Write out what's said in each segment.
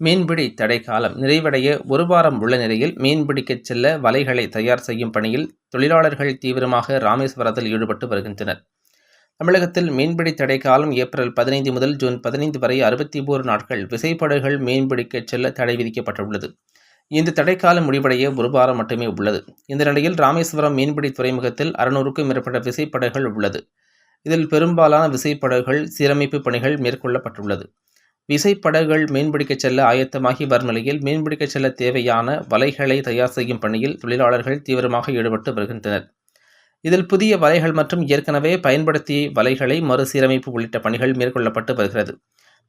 மீன்பிடி தடைக்காலம். நிறைவடைய ஒரு வாரம் உள்ள நிலையில் மீன்பிடிக்கச் செல்ல வலைகளை தயார் செய்யும் பணியில் தொழிலாளர்கள் தீவிரமாக ராமேஸ்வரத்தில் ஈடுபட்டு வருகின்றனர். தமிழகத்தில் மீன்பிடி தடைக்காலம் ஏப்ரல் பதினைந்து முதல் ஜூன் பதினைந்து வரை அறுபத்தி ஓரு நாட்கள் விசைப்படகுகள் மீன்பிடிக்கச் செல்ல தடை விதிக்கப்பட்டுள்ளது. இந்த தடைக்காலம் முடிவடைய ஒரு வாரம் மட்டுமே உள்ளது. இந்த நிலையில் ராமேஸ்வரம் மீன்பிடி துறைமுகத்தில் அறுநூறுக்கும் மேற்பட்ட விசைப்படகுகள் உள்ளது. இதில் பெரும்பாலான விசைப்படகுகள் சீரமைப்பு பணிகள் மேற்கொள்ளப்பட்டுள்ளது. விசைப்படகுகள் மீன்பிடிக்கச் செல்ல ஆயத்தமாகி வரும் நிலையில் மீன்பிடிக்கச் செல்ல தேவையான வலைகளை தயார் செய்யும் பணியில் தொழிலாளர்கள் தீவிரமாக ஈடுபட்டு வருகின்றனர். இதில் புதிய வலைகள் மற்றும் ஏற்கனவே பயன்படுத்திய வலைகளை மறுசீரமைப்பு உள்ளிட்ட பணிகள் மேற்கொள்ளப்பட்டு வருகிறது.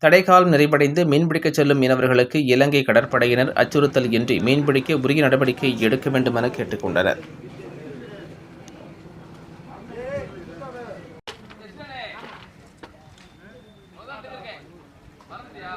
தடைக்காலம் நிறைவடைந்து மீன்பிடிக்கச் செல்லும் மீனவர்களுக்கு இலங்கை கடற்படையினர் அச்சுறுத்தல் இன்றி மீன்பிடிக்க உரிய நடவடிக்கை எடுக்க வேண்டுமென கேட்டுக்கொண்டனர் மறந்துட்டியா